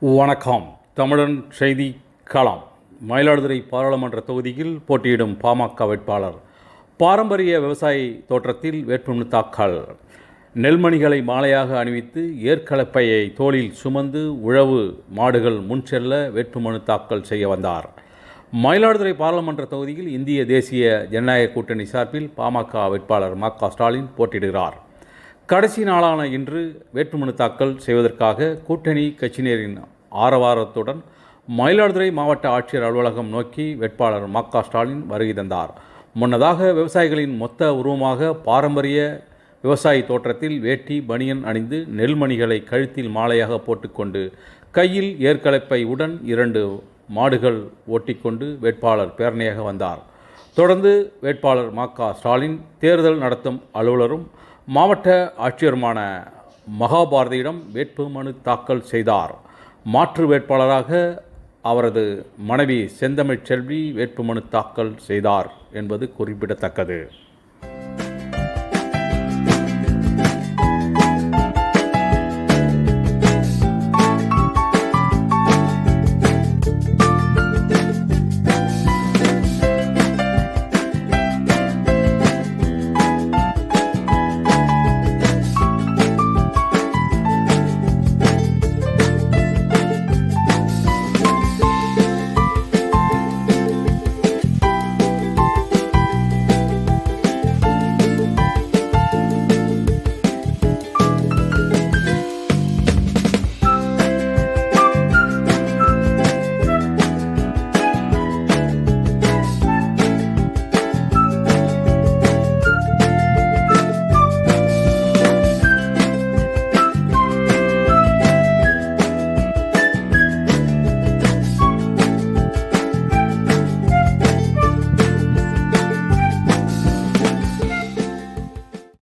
வணக்கம். தமிழன் செய்தி களம். மயிலாடுதுறை பாராளுமன்ற தொகுதியில் போட்டியிடும் பாமக வேட்பாளர். பாரம்பரிய விவசாய தோற்றத்தில் வேட்புமனு தாக்கல். நெல்மணிகளை மாலையாக அணிவித்து ஏற்கலப்பையை தோளில் சுமந்து உழவு மாடுகள் முன் செல்ல வேட்புமனு தாக்கல் செய்ய வந்தார். மயிலாடுதுறை பாராளுமன்ற தொகுதியில் இந்திய தேசிய ஜனநாயக கூட்டணி சார்பில் பாமக வேட்பாளர் ம க ஸ்டாலின் போட்டியிடுகிறார். கடைசி நாளான இன்று வேட்புமனு தாக்கல் செய்வதற்காக கூட்டணி கட்சியினரின் ஆரவாரத்துடன் மயிலாடுதுறை மாவட்ட ஆட்சியர் அலுவலகம் நோக்கி வேட்பாளர் ம க ஸ்டாலின் வருகை தந்தார். முன்னதாக விவசாயிகளின் மொத்த உருவமாக பாரம்பரிய விவசாயி தோற்றத்தில் வேட்டி பனியன் அணிந்து நெல்மணிகளை கழுத்தில் மாலையாக போட்டுக்கொண்டு கையில் ஏற்கலப்பை உடன் இரண்டு மாடுகள் ஓட்டிக்கொண்டு வேட்பாளர் பேரணியாக வந்தார். தொடர்ந்து வேட்பாளர் ம. க. ஸ்டாலின் தேர்தல் நடத்தும் அலுவலரும் மாவட்ட ஆட்சியருமான மகாபாரதியிடம் வேட்புமனு தாக்கல் செய்தார். மாற்று வேட்பாளராக அவரது மனைவி செந்தமிழ் செல்வி வேட்புமனு தாக்கல் செய்தார் என்பது குறிப்பிடத்தக்கது.